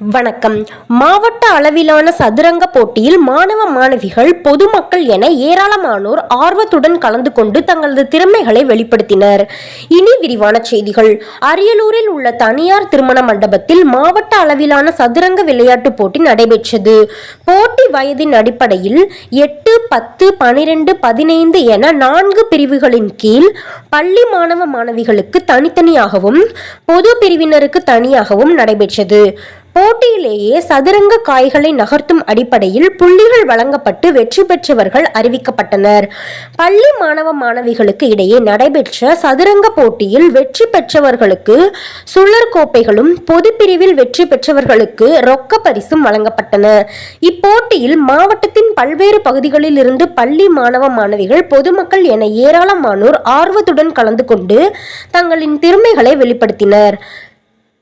வணக்கம். மாவட்ட அளவிலான சதுரங்க போட்டியில் மாணவ மாணவிகள் பொதுமக்கள் என ஏராளமானோர் ஆர்வத்துடன் கலந்து கொண்டு தங்களது திறமைகளை வெளிப்படுத்தினர். இனி விரிவான செய்திகள். அரியலூரில் உள்ள தனியார் திருமண மண்டபத்தில் மாவட்ட அளவிலான சதுரங்க விளையாட்டுப் போட்டி நடைபெற்றது. போட்டி வயதின் அடிப்படையில் எட்டு பத்து பனிரெண்டு பதினைந்து என நான்கு பிரிவுகளின் கீழ் பள்ளி மாணவ மாணவிகளுக்கு தனித்தனியாகவும் பொது பிரிவினருக்கு தனியாகவும் நடைபெற்றது. போட்டியிலேயே சதுரங்க காய்களை நகர்த்தும் அடிப்படையில் புள்ளிகள் வழங்கப்பட்டு வெற்றி பெற்றவர்கள் அறிவிக்கப்பட்டனர். பள்ளி மாணவ மாணவிகளுக்கு இடையே நடைபெற்ற சதுரங்க போட்டியில் வெற்றி பெற்றவர்களுக்கு சுழற் கோப்பைகளும் பொது பிரிவில் வெற்றி பெற்றவர்களுக்கு ரொக்க பரிசும் வழங்கப்பட்டன. இப்போட்டியில் மாவட்டத்தின் பல்வேறு பகுதிகளில் இருந்து பள்ளி மாணவ மாணவிகள் பொதுமக்கள் என ஏராளமானோர் ஆர்வத்துடன் கலந்து கொண்டு தங்களின் திறமைகளை வெளிப்படுத்தினர்.